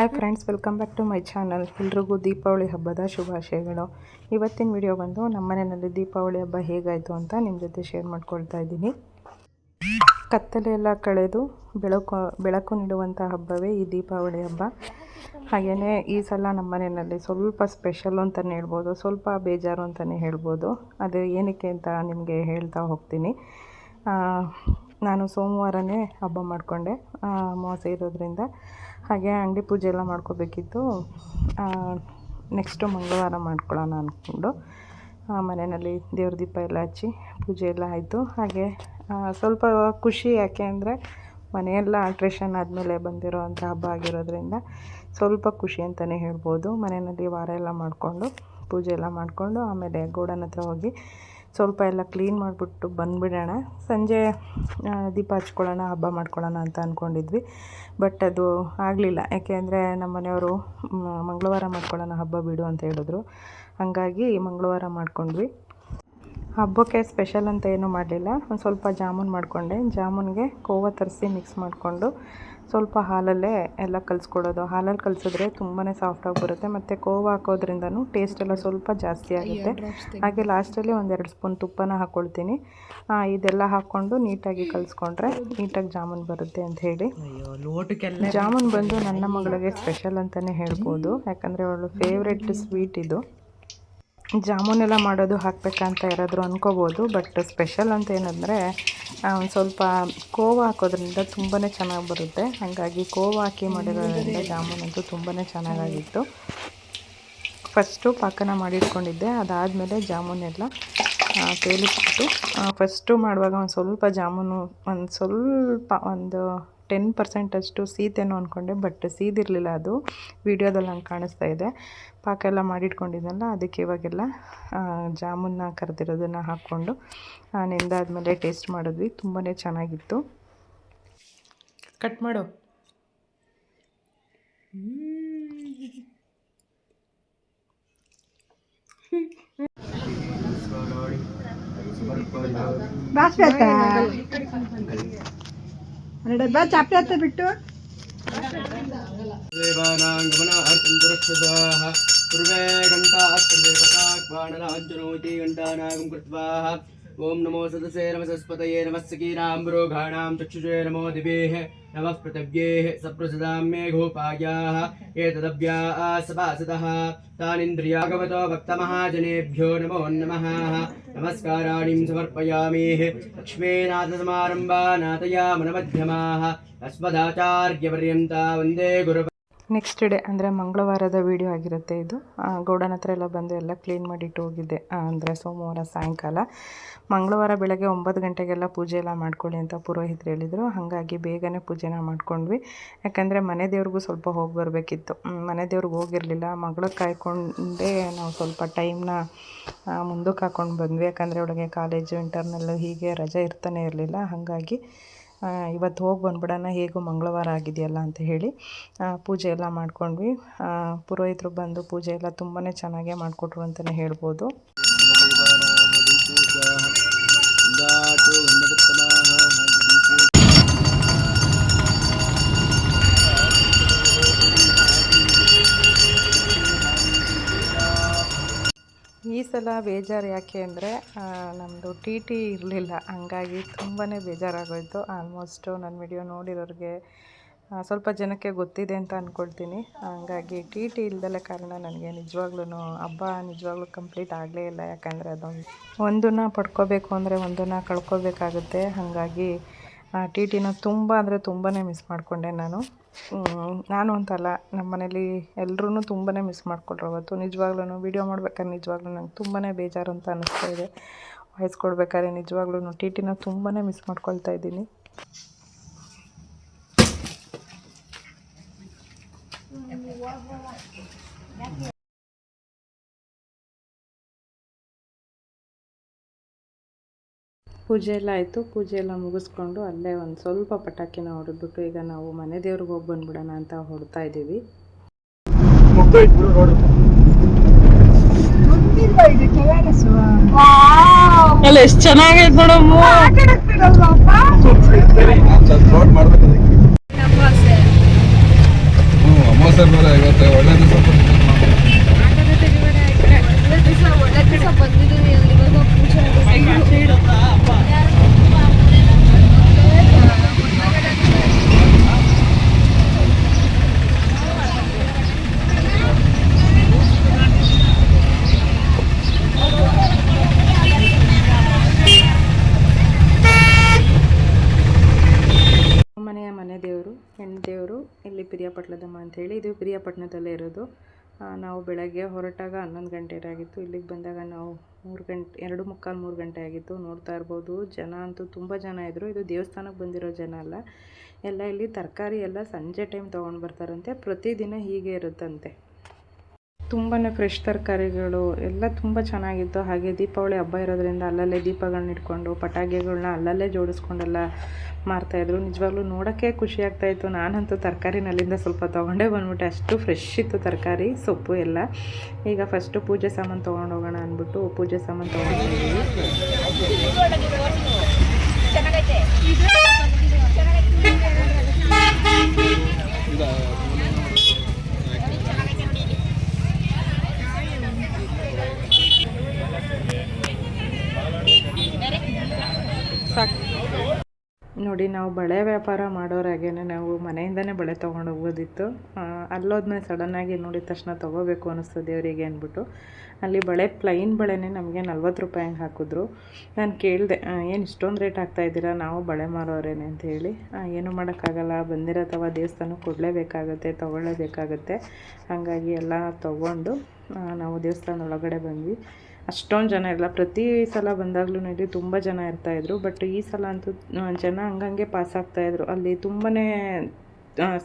Hi friends welcome back to my channel ಎಲ್ರಿಗೂ ದೀಪಾವಳಿ ಹಬ್ಬದ ಶುಭಾಶಯಗಳು. ಇವತ್ತಿನ ವಿಡಿಯೋ ಬಂದು ನಮ್ಮ ಮನೆಯಲ್ಲಿ ದೀಪಾವಳಿ ಹಬ್ಬ ಹೇಗಾಯಿತು ಅಂತ ನಿಮ್ಮ ಜೊತೆ ಶೇರ್ ಮಾಡ್ಕೊಳ್ತಾ ಇದ್ದೀನಿ. ಕತ್ತಲೆ ಎಲ್ಲ ಕಳೆದು ಬೆಳಕು ಬೆಳಕು ನೀಡುವಂಥ ಹಬ್ಬವೇ ಈ ದೀಪಾವಳಿ ಹಬ್ಬ. ಹಾಗೆಯೇ ಈ ಸಲ ನಮ್ಮ ಮನೆಯಲ್ಲಿ ಸ್ವಲ್ಪ ಸ್ಪೆಷಲ್ ಅಂತಲೇ ಹೇಳ್ಬೋದು, ಸ್ವಲ್ಪ ಬೇಜಾರು ಅಂತಲೇ ಹೇಳ್ಬೋದು. ಅದು ಏನಕ್ಕೆ ಅಂತ ನಿಮಗೆ ಹೇಳ್ತಾ ಹೋಗ್ತೀನಿ. ನಾನು ಸೋಮವಾರನೇ ಹಬ್ಬ ಮಾಡಿಕೊಂಡೆ. ಅಮಾವಾಸ್ಯೆ ಇರೋದ್ರಿಂದ. ಹಾಗೆ ಅಂಗಡಿ ಪೂಜೆ ಎಲ್ಲ ಮಾಡ್ಕೋಬೇಕಿತ್ತು. ನೆಕ್ಸ್ಟು ಮಂಗಳವಾರ ಮಾಡ್ಕೊಳ್ಳೋಣ ಅಂದ್ಕೊಂಡು ಮನೆಯಲ್ಲಿ ದೇವ್ರ ದೀಪ ಎಲ್ಲ ಹಚ್ಚಿ ಪೂಜೆ ಎಲ್ಲ ಆಯಿತು. ಹಾಗೆ ಸ್ವಲ್ಪ ಖುಷಿ ಯಾಕೆ ಅಂದರೆ ಮನೆಯೆಲ್ಲ ಆಲ್ಟ್ರೇಷನ್ ಆದಮೇಲೆ ಬಂದಿರೋ ಅಂಥ ಹಬ್ಬ ಆಗಿರೋದ್ರಿಂದ ಸ್ವಲ್ಪ ಖುಷಿ ಅಂತಲೇ ಹೇಳ್ಬೋದು. ಮನೆಯಲ್ಲಿ ವಾರ ಎಲ್ಲ ಮಾಡಿಕೊಂಡು ಪೂಜೆ ಎಲ್ಲ ಮಾಡಿಕೊಂಡು ಆಮೇಲೆ ಗೋಡನ್ ಹತ್ರ ಹೋಗಿ ಸ್ವಲ್ಪ ಎಲ್ಲ ಕ್ಲೀನ್ ಮಾಡಿಬಿಟ್ಟು ಬಂದುಬಿಡೋಣ. ಸಂಜೆ ದೀಪ ಹಚ್ಕೊಳ್ಳೋಣ, ಹಬ್ಬ ಮಾಡ್ಕೊಳ್ಳೋಣ ಅಂತ ಅಂದ್ಕೊಂಡಿದ್ವಿ ಬಟ್ ಅದು ಆಗಲಿಲ್ಲ. ಯಾಕೆಂದರೆ ನಮ್ಮ ಮನೆಯವರು ಮಂಗಳವಾರ ಮಾಡ್ಕೊಳ್ಳೋಣ, ಹಬ್ಬ ಬಿಡು ಅಂತ ಹೇಳಿದ್ರು. ಹಾಗಾಗಿ ಮಂಗಳವಾರ ಮಾಡ್ಕೊಂಡ್ವಿ. ಹಬ್ಬಕ್ಕೆ ಸ್ಪೆಷಲ್ ಅಂತ ಏನೂ ಮಾಡಲಿಲ್ಲ. ಒಂದು ಸ್ವಲ್ಪ ಜಾಮೂನ್ ಮಾಡಿಕೊಂಡೆ. ಜಾಮೂನ್ಗೆ ಕೋವ ತರಿಸಿ ಮಿಕ್ಸ್ ಮಾಡಿಕೊಂಡು ಸ್ವಲ್ಪ ಹಾಲಲ್ಲೇ ಎಲ್ಲ ಕಲಿಸ್ಕೊಡೋದು. ಹಾಲಲ್ಲಿ ಕಲಿಸಿದ್ರೆ ತುಂಬಾ ಸಾಫ್ಟಾಗಿ ಬರುತ್ತೆ. ಮತ್ತು ಕೋವ ಹಾಕೋದ್ರಿಂದನೂ ಟೇಸ್ಟ್ ಎಲ್ಲ ಸ್ವಲ್ಪ ಜಾಸ್ತಿ ಆಗುತ್ತೆ. ಹಾಗೆ ಲಾಸ್ಟಲ್ಲಿ ಒಂದೆರಡು ಸ್ಪೂನ್ ತುಪ್ಪನ ಹಾಕ್ಕೊಳ್ತೀನಿ ಆ, ಇದೆಲ್ಲ ಹಾಕ್ಕೊಂಡು ನೀಟಾಗಿ ಕಲಿಸ್ಕೊಂಡ್ರೆ ನೀಟಾಗಿ ಜಾಮೂನ್ ಬರುತ್ತೆ ಅಂತ ಹೇಳಿ. ಜಾಮೂನ್ ಬಂದು ನನ್ನ ಮಗಳಿಗೆ ಸ್ಪೆಷಲ್ ಅಂತಲೇ ಹೇಳ್ಬೋದು. ಯಾಕಂದರೆ ಅವಳು ಫೇವ್ರೆಟ್ ಸ್ವೀಟ್ ಇದು. ಜಾಮೂನ್ ಎಲ್ಲ ಮಾಡೋದು ಹಾಕಬೇಕಂತ ಯಾರಾದರೂ ಅಂದ್ಕೋಬೋದು ಬಟ್ ಸ್ಪೆಷಲ್ ಅಂತ ಏನಂದರೆ ಒಂದು ಸ್ವಲ್ಪ ಕೋವ ಹಾಕೋದ್ರಿಂದ ತುಂಬಾ ಚೆನ್ನಾಗಿ ಬರುತ್ತೆ. ಹಾಗಾಗಿ ಕೋವ ಹಾಕಿ ಮಾಡಿರೋದ್ರಿಂದ ಜಾಮೂನಂತೂ ತುಂಬಾ ಚೆನ್ನಾಗಾಗಿತ್ತು. ಫಸ್ಟು ಪಾಕನ ಮಾಡಿಟ್ಕೊಂಡಿದ್ದೆ, ಅದಾದಮೇಲೆ ಜಾಮೂನೆಲ್ಲ ತೇಲಿಸ್ಬಿಟ್ಟು ಫಸ್ಟು ಮಾಡುವಾಗ ಒಂದು ಸ್ವಲ್ಪ ಜಾಮೂನು, ಒಂದು ಸ್ವಲ್ಪ ಒಂದು ಟೆನ್ ಪರ್ಸೆಂಟಷ್ಟು ಸೀತೇನೋ ಅಂದ್ಕೊಂಡೆ ಬಟ್ ಸೀದಿರಲಿಲ್ಲ ಅದು. ವಿಡಿಯೋದಲ್ಲಿ ಹಂಗೆ ಕಾಣಿಸ್ತಾ ಇದೆ. ಪಾಕ ಎಲ್ಲ ಮಾಡಿಟ್ಕೊಂಡಿದ್ದೆನಲ್ಲ ಅದಕ್ಕೆ ಇವಾಗೆಲ್ಲ ಜಾಮೂನ್ನ ಕರೆದಿರೋದನ್ನು ಹಾಕ್ಕೊಂಡು ನೆಂದಾದ್ಮೇಲೆ ಟೇಸ್ಟ್ ಮಾಡಿದ್ವಿ. ತುಂಬಾ ಚೆನ್ನಾಗಿತ್ತು. ಕಟ್ ಮಾಡು. ಡಬ್ಬ ಚಾಪೆ ಹತ್ತ ಬಿಟ್ಟು. ದೇವಾನಾಂಗಮನಾರ್ಥಂ ಸುರಕ್ಷಿತಾಃ ಪೂರ್ವೇ ಗಂಟಾಸ್ತ್ರ ದೇವತಾ ಕ್ವಾಣರಾಜ್ಯನೋತಿ ಗಂಟಾನಾಗಂ ಕೃತ್ವಾ ॐ नमो सदसे नमः नमः सकीनां चक्षुषे नमो दिवेः नमः पृथिव्येः सप्रसदां मे घोपायाः एतदव्याः सभासतः तानिन्द्रियागवतो भक्तमहाजनेभ्यो नमो नमः नमस्काराणिं समर्पयामि लक्ष्मीनाथसमारम्भा नाथयामनमध्यमाः अस्मदाचार्यपर्यन्ता वंदे गुरु ನೆಕ್ಸ್ಟ್ ಡೇ ಅಂದರೆ ಮಂಗಳವಾರದ ವೀಡಿಯೋ ಆಗಿರುತ್ತೆ ಇದು. ಗೌಡನ ಹತ್ರ ಎಲ್ಲ ಬಂದು ಎಲ್ಲ ಕ್ಲೀನ್ ಮಾಡಿಟ್ಟು ಹೋಗಿದ್ದೆ. ಅಂದರೆ ಸೋಮವಾರ ಸಾಯಂಕಾಲ. ಮಂಗಳವಾರ ಬೆಳಗ್ಗೆ ಒಂಬತ್ತು ಗಂಟೆಗೆಲ್ಲ ಪೂಜೆ ಎಲ್ಲ ಮಾಡ್ಕೊಳ್ಳಿ ಅಂತ ಪುರೋಹಿತರು ಹೇಳಿದರು. ಹಾಗಾಗಿ ಬೇಗನೆ ಪೂಜೆನ ಮಾಡ್ಕೊಂಡ್ವಿ. ಯಾಕಂದರೆ ಮನೆ ದೇವ್ರಿಗೂ ಸ್ವಲ್ಪ ಹೋಗಿ ಬರಬೇಕಿತ್ತು. ಮನೆ ದೇವ್ರಿಗೆ ಹೋಗಿರಲಿಲ್ಲ. ಮಗಳು ಕಾಯ್ಕೊಂಡೇ ನಾವು ಸ್ವಲ್ಪ ಟೈಮ್ನ ಮುಂದಕ್ಕೆ ಹಾಕ್ಕೊಂಡು ಬಂದ್ವಿ. ಯಾಕಂದರೆ ಅವಳಿಗೆ ಕಾಲೇಜು ಇಂಟರ್ನಲ್ಲು ಹೀಗೆ ರಜೆ ಇರ್ತಾನೆ ಇರಲಿಲ್ಲ. ಹಾಗಾಗಿ ಇವತ್ತು ಹೋಗಿ ಬಂದ್ಬಿಡೋಣ, ಹೇಗೂ ಮಂಗಳವಾರ ಆಗಿದೆಯಲ್ಲ ಅಂತ ಹೇಳಿ. ಪೂಜೆ ಎಲ್ಲ ಮಾಡ್ಕೊಂಡ್ವಿ. ಪುರೋಹಿತರು ಬಂದು ಪೂಜೆ ಎಲ್ಲ ತುಂಬಾ ಚೆನ್ನಾಗೇ ಮಾಡಿಕೊಟ್ರು ಅಂತಲೇ ಹೇಳ್ಬೋದು. ಸಲ ಬೇಜಾರು ಯಾಕೆ ಅಂದರೆ ನಮ್ಮದು ಟಿ ಟಿ ಇರಲಿಲ್ಲ. ಹಂಗಾಗಿ ತುಂಬಾ ಬೇಜಾರಾಗೋಯಿತು. ಆಲ್ಮೋಸ್ಟು ನನ್ನ ವಿಡಿಯೋ ನೋಡಿರೋರಿಗೆ ಸ್ವಲ್ಪ ಜನಕ್ಕೆ ಗೊತ್ತಿದೆ ಅಂತ ಅಂದ್ಕೊಳ್ತೀನಿ ಹಂಗಾಗಿ ಟಿ ಟಿ ಇಲ್ದಲೆ ಕಾರಣ ನನಗೆ ನಿಜವಾಗ್ಲೂ ಹಬ್ಬ ನಿಜವಾಗ್ಲೂ ಕಂಪ್ಲೀಟ್ ಆಗಲೇ ಇಲ್ಲ. ಯಾಕಂದರೆ ಅದೊಂದು ಒಂದನ್ನು ಪಡ್ಕೋಬೇಕು ಅಂದರೆ ಒಂದನ್ನು ಕಳ್ಕೊಬೇಕಾಗುತ್ತೆ. ಹಾಗಾಗಿ ಟಿ ಟಿನ ತುಂಬ ಅಂದರೆ ತುಂಬಾ ಮಿಸ್ ಮಾಡಿಕೊಂಡೆ ನಾನು. ನಾನು ಅಂತಲ್ಲ ನಮ್ಮ ಮನೇಲಿ ಎಲ್ಲರೂ ತುಂಬಾ ಮಿಸ್ ಮಾಡ್ಕೊಂಡ್ರು ಅವತ್ತು. ನಿಜವಾಗ್ಲೂ ವೀಡಿಯೋ ಮಾಡ್ಬೇಕಾದ್ರೆ ನಿಜವಾಗ್ಲೂ ನಂಗೆ ತುಂಬಾ ಬೇಜಾರು ಅಂತ ಅನ್ನಿಸ್ತಾ ಇದೆ. ವಾಯ್ಸ್ ಕೊಡ್ಬೇಕಾದ್ರೆ ನಿಜವಾಗ್ಲೂ ಟಿ ಟಿನ ತುಂಬಾ ಮಿಸ್ ಮಾಡ್ಕೊಳ್ತಾ ಇದ್ದೀನಿ. ಪೂಜೆ ಎಲ್ಲ ಆಯಿತು. ಪೂಜೆ ಎಲ್ಲ ಮುಗಿಸ್ಕೊಂಡು ಅಲ್ಲೇ ಒಂದು ಸ್ವಲ್ಪ ಪಟಾಕಿನ ಹೊಡೆದ್ಬಿಟ್ಟು ಈಗ ನಾವು ಮನೆ ದೇವ್ರಿಗೆ ಹೋಗಿ ಬಂದ್ಬಿಡೋಣ ಅಂತ ಹೊಡ್ತಾ ಇದ್ದೀವಿ. ಎಷ್ಟು ಚೆನ್ನಾಗೈತೆ ನೋಡಮ್ಮ. ಒಳ್ಳೆ ದಿವಸ ಬಂದಿದ್ದೀನಿ ಪೂಜೆ ಮನೆಯ ಮನೆ ದೇವರು ಹೆಣ್ಣು ದೇವರು ಇಲ್ಲಿ ಅಂತೇಳಿ ಇದು ಪಿರಿಯಾಪಟ್ಟಣದಲ್ಲೇ ಇರೋದು. ನಾವು ಬೆಳಗ್ಗೆ ಹೊರಟಾಗ ಹನ್ನೊಂದು ಗಂಟೆ ಆಗಿತ್ತು ಇಲ್ಲಿಗೆ ಬಂದಾಗ ನಾವು ಮೂರು ಗಂಟೆ ಎರಡು ಮುಕ್ಕಾಲು ಮೂರು ಗಂಟೆ ಆಗಿತ್ತು. ನೋಡ್ತಾ ಇರ್ಬೋದು, ಜನ ಅಂತೂ ತುಂಬ ಜನ ಇದ್ದರು ಇದು ದೇವಸ್ಥಾನಕ್ಕೆ ಬಂದಿರೋ ಜನ ಅಲ್ಲ. ಎಲ್ಲ ಇಲ್ಲಿ ತರಕಾರಿ ಎಲ್ಲ ಸಂಜೆ ಟೈಮ್ ತೊಗೊಂಡು ಬರ್ತಾರಂತೆ. ಪ್ರತಿದಿನ ಹೀಗೆ ಇರುತ್ತಂತೆ. ತುಂಬಾ ಫ್ರೆಶ್ ತರಕಾರಿಗಳು, ಎಲ್ಲ ತುಂಬ ಚೆನ್ನಾಗಿತ್ತು. ಹಾಗೆ ದೀಪಾವಳಿ ಹಬ್ಬ ಇರೋದ್ರಿಂದ ಅಲ್ಲಲ್ಲೇ ದೀಪಗಳನ್ನ ಇಟ್ಕೊಂಡು ಪಟಾಕಿಗಳನ್ನ ಅಲ್ಲಲ್ಲೇ ಜೋಡಿಸ್ಕೊಂಡೆಲ್ಲ ಮಾರ್ತಾಯಿದ್ರು ನಿಜವಾಗ್ಲೂ ನೋಡೋಕ್ಕೆ ಖುಷಿ ಆಗ್ತಾಯಿತ್ತು ನಾನಂತೂ ತರಕಾರಿನಲ್ಲಿಂದ ಸ್ವಲ್ಪ ತೊಗೊಂಡೇ ಬಂದ್ಬಿಟ್ಟೆ. ಅಷ್ಟು ಫ್ರೆಶ್ ಇತ್ತು ತರಕಾರಿ, ಸೊಪ್ಪು ಎಲ್ಲ. ಈಗ ಫಸ್ಟು ಪೂಜೆ ಸಾಮಾನು ತೊಗೊಂಡು ಹೋಗೋಣ ಅಂದ್ಬಿಟ್ಟು ಪೂಜೆ ಸಾಮಾನು ತೊಗೊಂಡಿದ್ದೀವಿ ನೋಡಿ ನಾವು ಬಳೆ ವ್ಯಾಪಾರ ಮಾಡೋರಾಗೇನೆ ನಾವು ಮನೆಯಿಂದನೇ ಬಳೆ ತೊಗೊಂಡು ಹೋಗೋದಿತ್ತು. ಆ, ಅಲ್ಲೋದ್ಮೇಲೆ ಸಡನ್ನಾಗಿ ನೋಡಿದ ತಕ್ಷಣ ತೊಗೋಬೇಕು ಅನ್ನಿಸ್ತು ದೇವರಿಗೆ ಅಂದ್ಬಿಟ್ಟು. ಅಲ್ಲಿ ಬಳೆ ಪ್ಲೈನ್ ಬಳೆನೇ ನಮಗೆ ನಲ್ವತ್ತು ರೂಪಾಯಿ ಹಂಗೆ ಹಾಕಿದ್ರು. ನಾನು ಕೇಳಿದೆ ಏನು ಇಷ್ಟೊಂದು ರೇಟ್ ಹಾಕ್ತಾ ಇದ್ದೀರಾ? ನಾವು ಬಳೆ ಮಾರೋರೇನೆ? ಅಂತ ಹೇಳಿ ಏನು ಮಾಡೋಕ್ಕಾಗಲ್ಲ. ಬಂದಿರೋ ತವ ದೇವಸ್ಥಾನ ಕೊಡಲೇಬೇಕಾಗತ್ತೆ ತೊಗೊಳ್ಳೇಬೇಕಾಗತ್ತೆ. ಹಾಗಾಗಿ ಎಲ್ಲ ತೊಗೊಂಡು ನಾವು ದೇವಸ್ಥಾನದ ಒಳಗಡೆ ಬಂದ್ವಿ. ಅಷ್ಟೊಂದು ಜನ ಇರಲ್ಲ ಪ್ರತಿ ಸಲ ಬಂದಾಗ್ಲೂ ಇಲ್ಲಿ ತುಂಬ ಜನ ಇರ್ತಾಯಿದ್ರು ಬಟ್ ಈ ಸಲ ಅಂತೂ ಜನ ಹಂಗಂಗೆ ಪಾಸ್ ಆಗ್ತಾಯಿದ್ರು ಅಲ್ಲಿ ತುಂಬಾ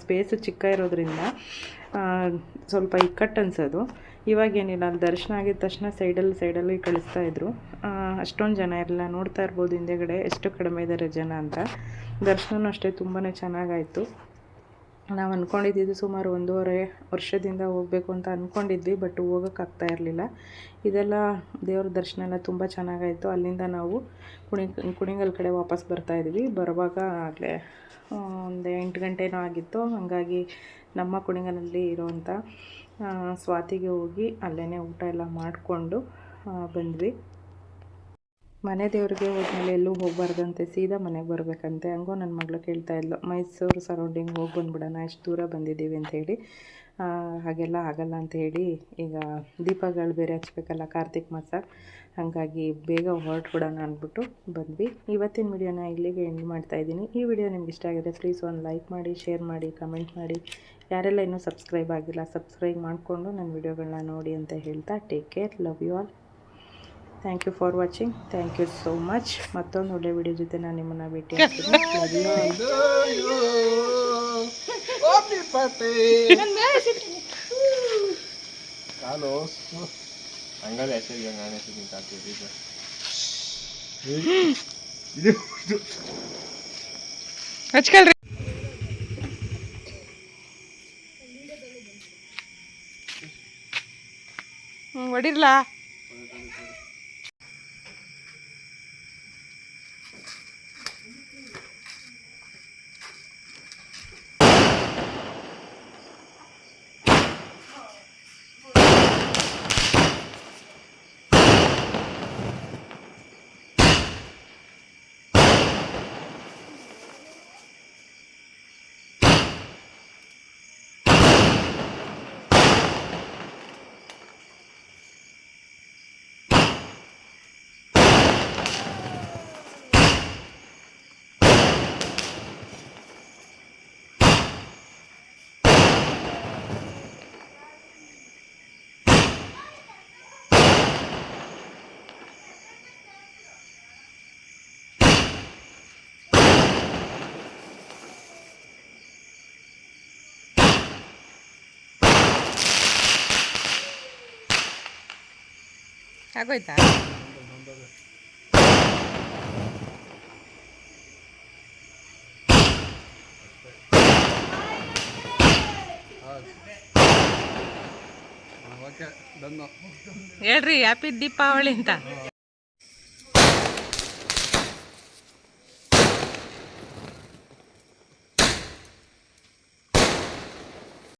ಸ್ಪೇಸು ಚಿಕ್ಕ ಇರೋದ್ರಿಂದ ಸ್ವಲ್ಪ ಇಕ್ಕಟ್ಟು ಅನ್ಸೋದು. ಇವಾಗೇನಿಲ್ಲ ಅಲ್ಲಿ ದರ್ಶನ ಆಗಿದ ತಕ್ಷಣ ಸೈಡಲ್ಲಿ ಸೈಡಲ್ಲಿ ಕಳಿಸ್ತಾ ಇದ್ರು. ಅಷ್ಟೊಂದು ಜನ ಇರಲಿಲ್ಲ ನೋಡ್ತಾ ಇರ್ಬೋದು ಹಿಂದೆಗಡೆ, ಎಷ್ಟು ಕಡಿಮೆ ಇದ್ದಾರೆ ಜನ ಅಂತ. ದರ್ಶನವೂ ಅಷ್ಟೇ ತುಂಬಾ ಚೆನ್ನಾಗಾಯಿತು ನಾವು ಅಂದ್ಕೊಂಡಿದ್ದು ಸುಮಾರು ಒಂದೂವರೆ ವರ್ಷದಿಂದ ಹೋಗಬೇಕು ಅಂತ ಅಂದ್ಕೊಂಡಿದ್ವಿ ಬಟ್ ಹೋಗೋಕ್ಕಾಗ್ತಾ ಇರಲಿಲ್ಲ. ಇದೆಲ್ಲ ದೇವ್ರ ದರ್ಶನ ಎಲ್ಲ ತುಂಬ ಚೆನ್ನಾಗಾಯಿತು. ಅಲ್ಲಿಂದ ನಾವು ಕುಣಿ, ಕುಣಿಗಲ್ ಕಡೆ ವಾಪಸ್ ಬರ್ತಾ ಇದ್ವಿ. ಬರುವಾಗ ಆಗಲೇ ಒಂದು ಎಂಟು ಗಂಟೆನೂ ಆಗಿತ್ತು, ಹಾಗಾಗಿ ನಮ್ಮ ಕುಣಿಗಲಲ್ಲಿ ಇರೋವಂಥ ಸ್ವಾತಿಗೆ ಹೋಗಿ ಅಲ್ಲೇ ಊಟ ಎಲ್ಲ ಮಾಡಿಕೊಂಡು ಬಂದ್ವಿ. ಮನೆ ದೇವ್ರಿಗೆ ಹೋದ್ಮೇಲೆ ಎಲ್ಲೂ ಹೋಗಬಾರ್ದಂತೆ ಸೀದಾ ಮನೆಗೆ ಬರಬೇಕಂತೆ. ಹಂಗೋ ನನ್ನ ಮಗಳು ಕೇಳ್ತಾ ಇದ್ಲು ಮೈಸೂರು ಸರೌಂಡಿಂಗ್ ಹೋಗಿ ಬಂದ್ಬಿಡೋಣ ಎಷ್ಟು ದೂರ ಬಂದಿದ್ದೀವಿ ಅಂತ ಹೇಳಿ. ಆ, ಹಾಗೆಲ್ಲ ಆಗಲ್ಲ ಅಂತ ಹೇಳಿ ಈಗ ದೀಪಗಳು ಬೇರೆ ಹಚ್ಬೇಕಲ್ಲ ಕಾರ್ತಿಕ್ ಮಾಸ. ಹಾಗಾಗಿ ಬೇಗ ಹೊರಟ್ಬಿಡೋಣ ಅಂದ್ಬಿಟ್ಟು ಬಂದ್ವಿ. ಇವತ್ತಿನ ವಿಡಿಯೋನ ಇಲ್ಲಿಗೆ ಎಂಡ್ ಮಾಡ್ತಾ ಇದ್ದೀನಿ. ಈ ವಿಡಿಯೋ ನಿಮ್ಗೆ ಇಷ್ಟ ಆಗಿದೆ ಪ್ಲೀಸ್ ಒಂದು ಲೈಕ್ ಮಾಡಿ ಶೇರ್ ಮಾಡಿ ಕಮೆಂಟ್ ಮಾಡಿ. ಯಾರೆಲ್ಲ ಇನ್ನೂ ಸಬ್ಸ್ಕ್ರೈಬ್ ಆಗಿಲ್ಲ ಸಬ್ಸ್ಕ್ರೈಬ್ ಮಾಡಿಕೊಂಡು ನನ್ನ ವಿಡಿಯೋಗಳನ್ನ ನೋಡಿ ಅಂತ ಹೇಳ್ತಾ take care love you all thank you for watching thank you so much ಮತ್ತೊಂದು ಒಳ್ಳೆ ವಿಡಿಯೋ ಜೊತೆ ನಾನು ನಿಮ್ಮನ್ನ ಭೇಟಿ ಆಗ್ತೀನಿ. ಹ್ಞೂ you. ಆಗೋಯ್ತಾ? ಹೇಳ್ರಿ ಹ್ಯಾಪಿ ದೀಪಾವಳಿ ಅಂತ.